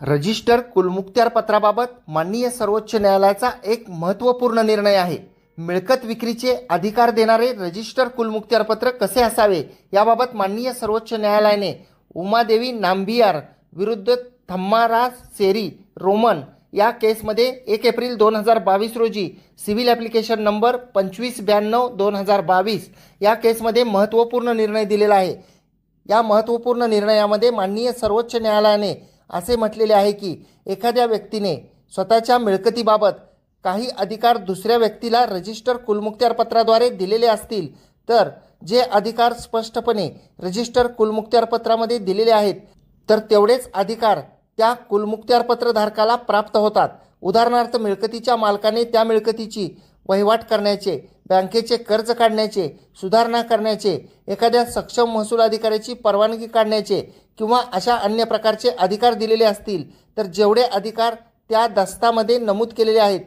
Register कुलमुक्त्यार पत्राबाबत माननीय सर्वोच्च न्यायालयाचा एक महत्त्वपूर्ण निर्णय आहे. मिळकत विक्रीचे अधिकार देणारे रजिस्टर कुलमुक्त्यार पत्र कसे असावे याबाबत माननीय सर्वोच्च न्यायालयाने उमादेवी नांबियार विरुद्ध थम्मारा सेरी रोमन या केसमध्ये एक एप्रिल दोन हजार बावीस रोजी सिव्हिल ॲप्लिकेशन नंबर पंचवीस ब्याण्णव दोन हजार बावीस या केसमध्ये महत्त्वपूर्ण निर्णय दिलेला आहे. या महत्त्वपूर्ण निर्णयामध्ये माननीय सर्वोच्च न्यायालयाने असे म्हटलेले आहे की एखाद्या व्यक्तीने स्वतःच्या मिळकतीबाबत काही अधिकार दुसऱ्या व्यक्तीला रजिस्टर कुलमुक्त्यार पत्राद्वारे दिलेले असतील तर जे अधिकार स्पष्टपणे रजिस्टर कुलमुक्त्यार पत्रामध्ये दिलेले आहेत तर तेवढेच अधिकार त्या कुलमुक्त्यार पत्रधारकाला प्राप्त होतात. उदाहरणार्थ मिळकतीच्या मालकाने त्या मिळकतीची वहिवाट करण्याचे बँकेचे कर्ज काढण्याचे सुधारणा करण्याचे एखाद्या सक्षम महसूल अधिकाऱ्याची परवानगी काढण्याचे किंवा अशा अन्य प्रकारचे अधिकार दिलेले असतील तर जेवढे अधिकार त्या दस्तामध्ये नमूद केलेले आहेत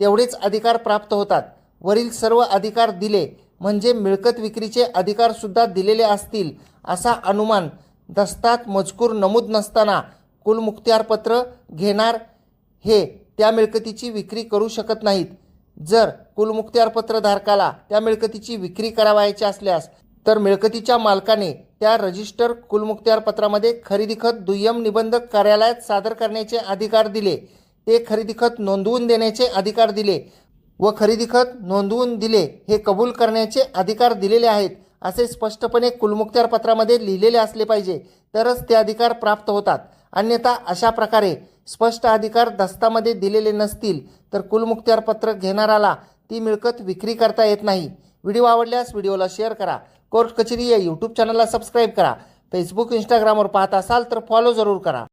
तेवढेच अधिकार प्राप्त होतात. वरील सर्व अधिकार दिले म्हणजे मिळकत विक्रीचे अधिकारसुद्धा दिलेले असतील असा अनुमान दस्तात मजकूर नमूद नसताना कुलमुक्त्यारपत्र घेणार हे त्या मिळकतीची विक्री करू शकत नाहीत. जर कुलमुक्त्यारपत्रधारकाला त्या मिळकतीची विक्री करावायची असल्यास तर मिळकतीच्या मालकाने त्या रजिस्टर कुलमुक्त्यारपत्रामध्ये खरेदी खत दुय्यम निबंधक कार्यालयात सादर करण्याचे अधिकार दिले. ते खरेदी खत नोंदवून देण्याचे अधिकार दिले व खरेदी खत नोंदवून दिले हे कबूल करण्याचे अधिकार दिलेले आहेत असे स्पष्टपणे कुलमुक्त्यार पत्रामध्ये लिहिलेले असले पाहिजे. तरच ते अधिकार प्राप्त होतात. अन्यथा अशा प्रकारे स्पष्ट अधिकार दस्तामध्ये दिलेले नसतील तर कुलमुक्त्यार पत्रक घेणाराला ती मिळकत विक्री करता येत नाही. व्हिडिओ आवडल्यास व्हिडिओला शेअर करा. कोर्ट कचेरी या यूट्यूब चॅनलला सबस्क्राईब करा. फेसबुक इंस्टाग्रामवर पाहत असाल तर फॉलो जरूर करा.